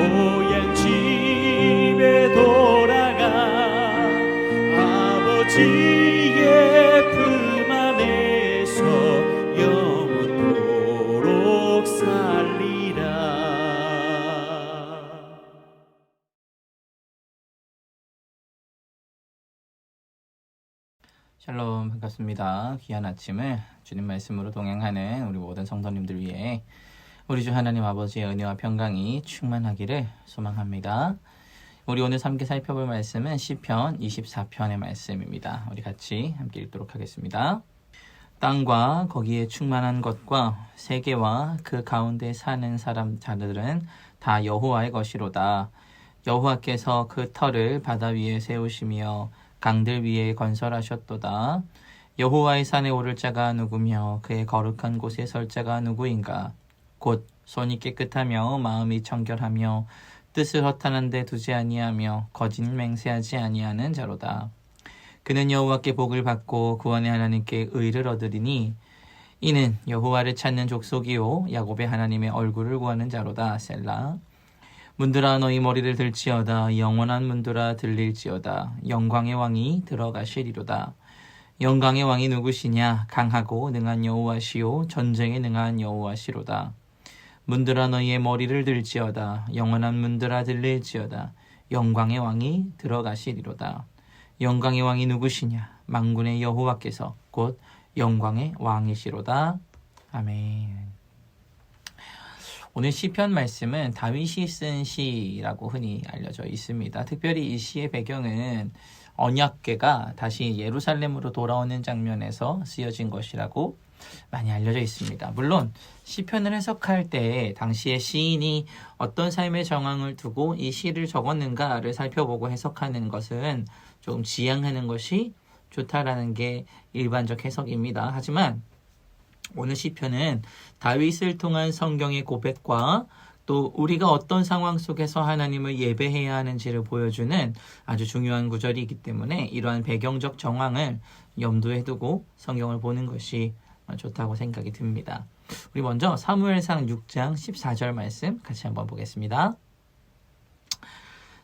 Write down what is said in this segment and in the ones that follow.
고향 집에 돌아가 아버지의 품 안에서 영원토록 살리라 샬롬 반갑습니다. 귀한 아침을 주님 말씀으로 동행하는 우리 모든 성도님들 위해 우리 주 하나님 아버지의 은혜와 평강이 충만하기를 소망합니다. 우리 오늘 함께 살펴볼 말씀은 시편 24편의 말씀입니다. 우리 같이 함께 읽도록 하겠습니다. 땅과 거기에 충만한 것과 세계와 그 가운데 사는 사람 자들은 다 여호와의 것이로다. 여호와께서 그 터를 바다 위에 세우시며 강들 위에 건설하셨도다. 여호와의 산에 오를 자가 누구며 그의 거룩한 곳에 설 자가 누구인가? 곧 손이 깨끗하며 마음이 청결하며 뜻을 허탄한 데 두지 아니하며 거짓 맹세하지 아니하는 자로다. 그는 여호와께 복을 받고 구원의 하나님께 의를 얻으리니 이는 여호와를 찾는 족속이요 야곱의 하나님의 얼굴을 구하는 자로다. 셀라. 문들아 너희 머리를 들지어다 영원한 문들아 들릴지어다 영광의 왕이 들어가시리로다 영광의 왕이 누구시냐 강하고 능한 여호와시요 전쟁에 능한 여호와시로다 문들아 너희의 머리를 들지어다. 영원한 문들아 들릴지어다. 영광의 왕이 들어가시리로다. 영광의 왕이 누구시냐? 망군의 여호와께서 곧 영광의 왕이시로다. 아멘. 오늘 시편 말씀은 다윗이 쓴 시라고 흔히 알려져 있습니다. 특별히 이 시의 배경은 언약궤가 다시 예루살렘으로 돌아오는 장면에서 쓰여진 것이라고 많이 알려져 있습니다. 물론 시편을 해석할 때 당시의 시인이 어떤 삶의 정황을 두고 이 시를 적었는가를 살펴보고 해석하는 것은 좀 지양하는 것이 좋다라는 게 일반적 해석입니다. 하지만 오늘 시편은 다윗을 통한 성경의 고백과 또 우리가 어떤 상황 속에서 하나님을 예배해야 하는지를 보여주는 아주 중요한 구절이기 때문에 이러한 배경적 정황을 염두에 두고 성경을 보는 것이 좋다고 생각이 듭니다. 우리 먼저 사무엘상 6장 14절 말씀 같이 한번 보겠습니다.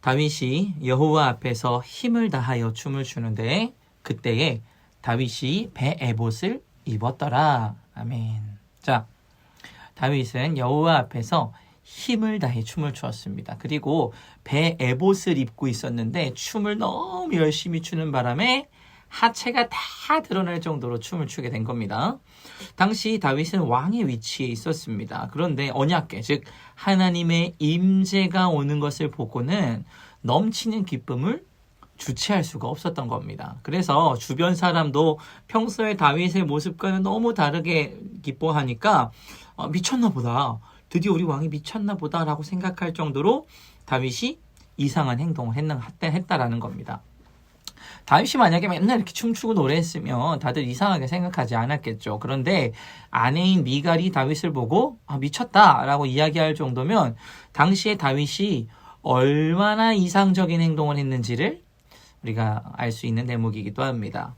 다윗이 여호와 앞에서 힘을 다하여 춤을 추는데 그때에 다윗이 배 에봇을 입었더라. 아멘. 자, 다윗은 여호와 앞에서 힘을 다해 춤을 추었습니다. 그리고 배 에봇을 입고 있었는데 춤을 너무 열심히 추는 바람에 하체가 다 드러날 정도로 춤을 추게 된 겁니다. 당시 다윗은 왕의 위치에 있었습니다. 그런데 언약계, 즉 하나님의 임재가 오는 것을 보고는 넘치는 기쁨을 주체할 수가 없었던 겁니다. 그래서 주변 사람도 평소에 다윗의 모습과는 너무 다르게 기뻐하니까 어, 미쳤나 보다. 드디어 우리 왕이 미쳤나 보다라고 생각할 정도로 다윗이 이상한 행동을 했다라는 겁니다. 다윗이 만약에 맨날 이렇게 춤추고 노래했으면 다들 이상하게 생각하지 않았겠죠. 그런데 아내인 미갈이 다윗을 보고 아, 미쳤다라고 이야기할 정도면 당시에 다윗이 얼마나 이상적인 행동을 했는지를 우리가 알 수 있는 대목이기도 합니다.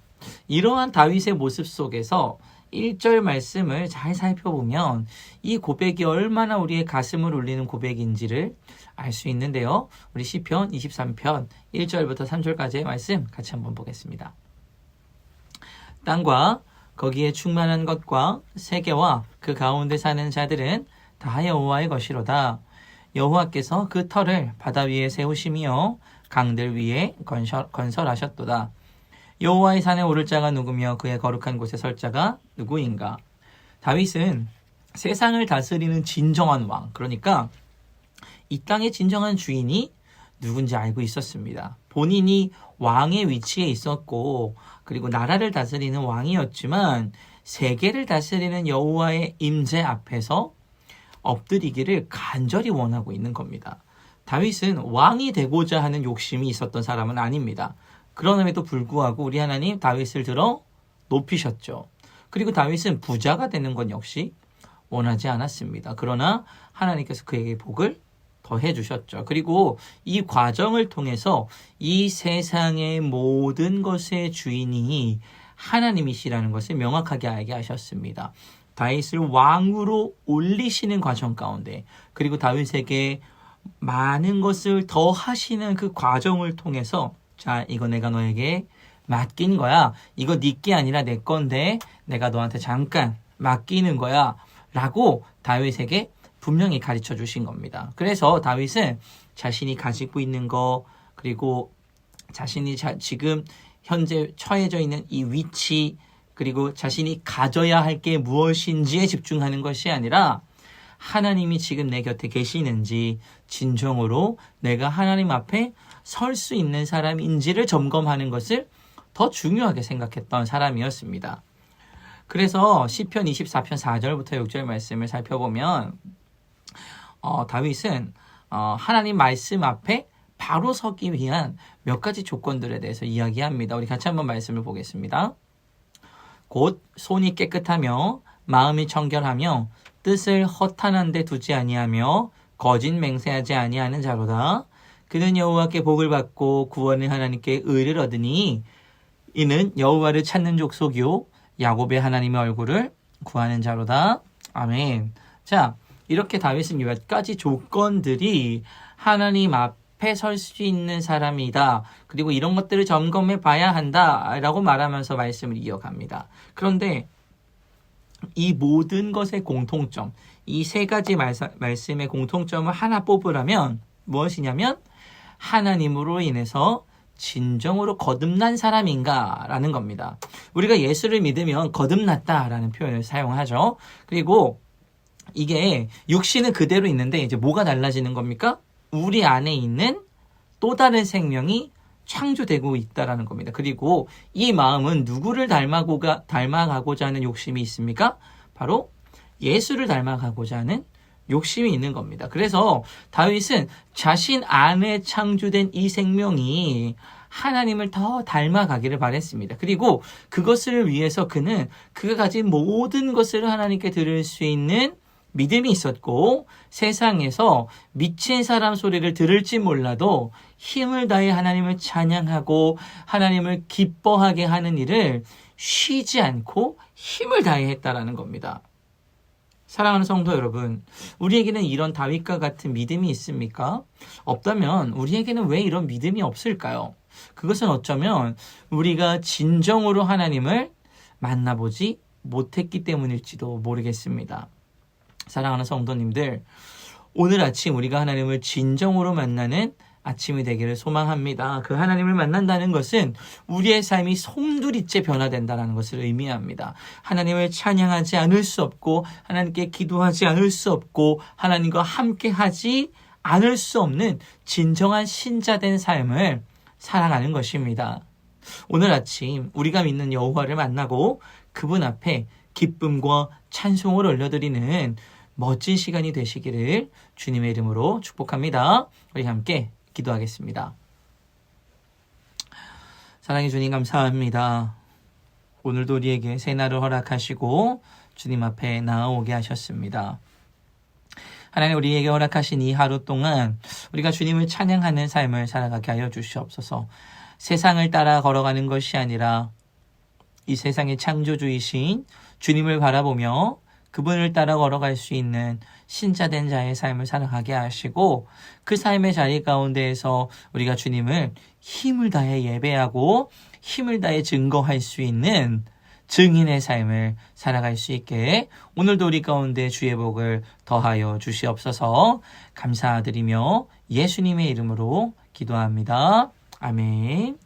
이러한 다윗의 모습 속에서 1절 말씀을 잘 살펴보면 이 고백이 얼마나 우리의 가슴을 울리는 고백인지를 알 수 있는데요. 우리 시편 23편 1절부터 3절까지의 말씀 같이 한번 보겠습니다. 땅과 거기에 충만한 것과 세계와 그 가운데 사는 자들은 다 여호와의 것이로다. 여호와께서 그 터를 바다 위에 세우시며 강들 위에 건설, 건설하셨도다. 여호와의 산에 오를 자가 누구며 그의 거룩한 곳에 설 자가 누구인가? 다윗은 세상을 다스리는 진정한 왕, 그러니까 이 땅의 진정한 주인이 누군지 알고 있었습니다. 본인이 왕의 위치에 있었고 그리고 나라를 다스리는 왕이었지만 세계를 다스리는 여호와의 임재 앞에서 엎드리기를 간절히 원하고 있는 겁니다. 다윗은 왕이 되고자 하는 욕심이 있었던 사람은 아닙니다. 그럼에도 불구하고 우리 하나님 다윗을 들어 높이셨죠. 그리고 다윗은 부자가 되는 건 역시 원하지 않았습니다. 그러나 하나님께서 그에게 복을 더해 주셨죠. 그리고 이 과정을 통해서 이 세상의 모든 것의 주인이 하나님이시라는 것을 명확하게 알게 하셨습니다. 다윗을 왕으로 올리시는 과정 가운데 그리고 다윗에게 많은 것을 더 하시는 그 과정을 통해서 자 이거 내가 너에게 맡긴 거야. 이거 네게 아니라 내 건데 내가 너한테 잠깐 맡기는 거야. 라고 다윗에게 분명히 가르쳐 주신 겁니다. 그래서 다윗은 자신이 가지고 있는 거 그리고 자신이 자, 지금 현재 처해져 있는 이 위치 그리고 자신이 가져야 할 게 무엇인지에 집중하는 것이 아니라 하나님이 지금 내 곁에 계시는지 진정으로 내가 하나님 앞에 설 수 있는 사람인지를 점검하는 것을 더 중요하게 생각했던 사람이었습니다. 그래서 시편 24편 4절부터 6절 말씀을 살펴보면 어, 다윗은 어, 하나님 말씀 앞에 바로 서기 위한 몇 가지 조건들에 대해서 이야기합니다. 우리 같이 한번 말씀을 보겠습니다. 곧 손이 깨끗하며 마음이 청결하며 뜻을 허탄한 데 두지 아니하며 거짓 맹세하지 아니하는 자로다. 그는 여호와께 복을 받고 구원을 하나님께 의를 얻으니 이는 여호와를 찾는 족속이요 야곱의 하나님의 얼굴을 구하는 자로다. 아멘. 자, 이렇게 다윗은 몇 가지 조건들이 하나님 앞에 설 수 있는 사람이다. 그리고 이런 것들을 점검해 봐야 한다. 라고 말하면서 말씀을 이어갑니다. 그런데 이 모든 것의 공통점, 이 세 가지 말씀의 공통점을 하나 뽑으라면 무엇이냐면 하나님으로 인해서 진정으로 거듭난 사람인가라는 겁니다. 우리가 예수를 믿으면 거듭났다라는 표현을 사용하죠. 그리고 이게 육신은 그대로 있는데 이제 뭐가 달라지는 겁니까? 우리 안에 있는 또 다른 생명이 창조되고 있다라는 겁니다. 그리고 이 마음은 누구를 닮아가고자 하는 욕심이 있습니까? 바로 예수를 닮아가고자 하는 욕심이 있는 겁니다. 그래서 다윗은 자신 안에 창조된 이 생명이 하나님을 더 닮아가기를 바랬습니다. 그리고 그것을 위해서 그는 그가 가진 모든 것을 하나님께 들을 수 있는 믿음이 있었고 세상에서 미친 사람 소리를 들을지 몰라도 힘을 다해 하나님을 찬양하고 하나님을 기뻐하게 하는 일을 쉬지 않고 힘을 다해 했다라는 겁니다. 사랑하는 성도 여러분, 우리에게는 이런 다윗과 같은 믿음이 있습니까? 없다면 우리에게는 왜 이런 믿음이 없을까요? 그것은 어쩌면 우리가 진정으로 하나님을 만나보지 못했기 때문일지도 모르겠습니다. 사랑하는 성도님들, 오늘 아침 우리가 하나님을 진정으로 만나는 아침이 되기를 소망합니다. 그 하나님을 만난다는 것은 우리의 삶이 송두리째 변화된다는 것을 의미합니다. 하나님을 찬양하지 않을 수 없고 하나님께 기도하지 않을 수 없고 하나님과 함께하지 않을 수 없는 진정한 신자된 삶을 살아가는 것입니다. 오늘 아침 우리가 믿는 여호와를 만나고 그분 앞에 기쁨과 찬송을 올려드리는 멋진 시간이 되시기를 주님의 이름으로 축복합니다. 우리 함께 기도하겠습니다. 사랑해 주님 감사합니다. 오늘도 우리에게 새날을 허락하시고 주님 앞에 나아오게 하셨습니다. 하나님 우리에게 허락하신 이 하루 동안 우리가 주님을 찬양하는 삶을 살아가게 하여 주시옵소서. 세상을 따라 걸어가는 것이 아니라 이 세상의 창조주이신 주님을 바라보며 그분을 따라 걸어갈 수 있는 신자된 자의 삶을 살아가게 하시고 그 삶의 자리 가운데에서 우리가 주님을 힘을 다해 예배하고 힘을 다해 증거할 수 있는 증인의 삶을 살아갈 수 있게 오늘도 우리 가운데 주의 복을 더하여 주시옵소서 감사드리며 예수님의 이름으로 기도합니다. 아멘.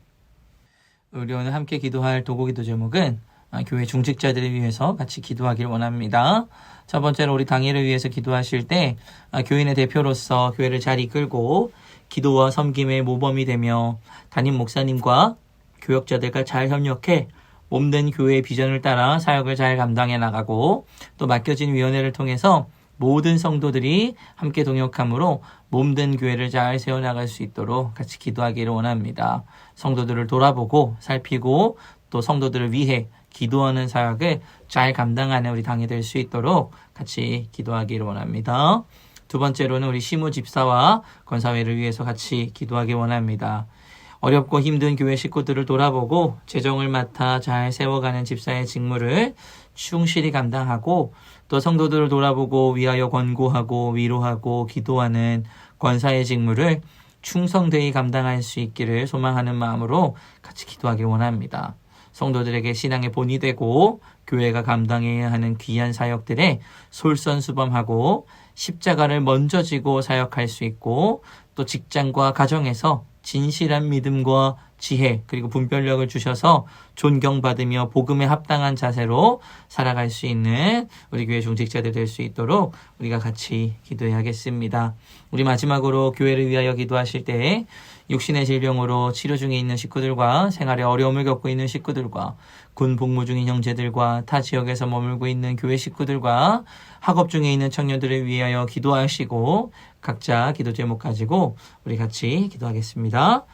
우리 오늘 함께 기도할 도구 기도 제목은 아, 교회 중직자들을 위해서 같이 기도하기를 원합니다. 첫 번째로 우리 당일을 위해서 기도하실 때 아, 교인의 대표로서 교회를 잘 이끌고 기도와 섬김의 모범이 되며 담임 목사님과 교역자들과 잘 협력해 몸된 교회의 비전을 따라 사역을 잘 감당해 나가고 또 맡겨진 위원회를 통해서 모든 성도들이 함께 동역함으로 몸된 교회를 잘 세워나갈 수 있도록 같이 기도하기를 원합니다. 성도들을 돌아보고 살피고 또 성도들을 위해 기도하는 사역을 잘 감당하는 우리 당이 될 수 있도록 같이 기도하기를 원합니다. 두 번째로는 우리 시무 집사와 권사회를 위해서 같이 기도하기 원합니다. 어렵고 힘든 교회 식구들을 돌아보고 재정을 맡아 잘 세워가는 집사의 직무를 충실히 감당하고 또 성도들을 돌아보고 위하여 권고하고 위로하고 기도하는 권사의 직무를 충성되이 감당할 수 있기를 소망하는 마음으로 같이 기도하기 원합니다. 성도들에게 신앙의 본이 되고 교회가 감당해야 하는 귀한 사역들에 솔선수범하고 십자가를 먼저 지고 사역할 수 있고 또 직장과 가정에서 진실한 믿음과 지혜 그리고 분별력을 주셔서 존경받으며 복음에 합당한 자세로 살아갈 수 있는 우리 교회 중직자들 될 수 있도록 우리가 같이 기도해야겠습니다. 우리 마지막으로 교회를 위하여 기도하실 때 육신의 질병으로 치료 중에 있는 식구들과 생활에 어려움을 겪고 있는 식구들과 군 복무 중인 형제들과 타 지역에서 머물고 있는 교회 식구들과 학업 중에 있는 청년들을 위하여 기도하시고 각자 기도 제목 가지고 우리 같이 기도하겠습니다.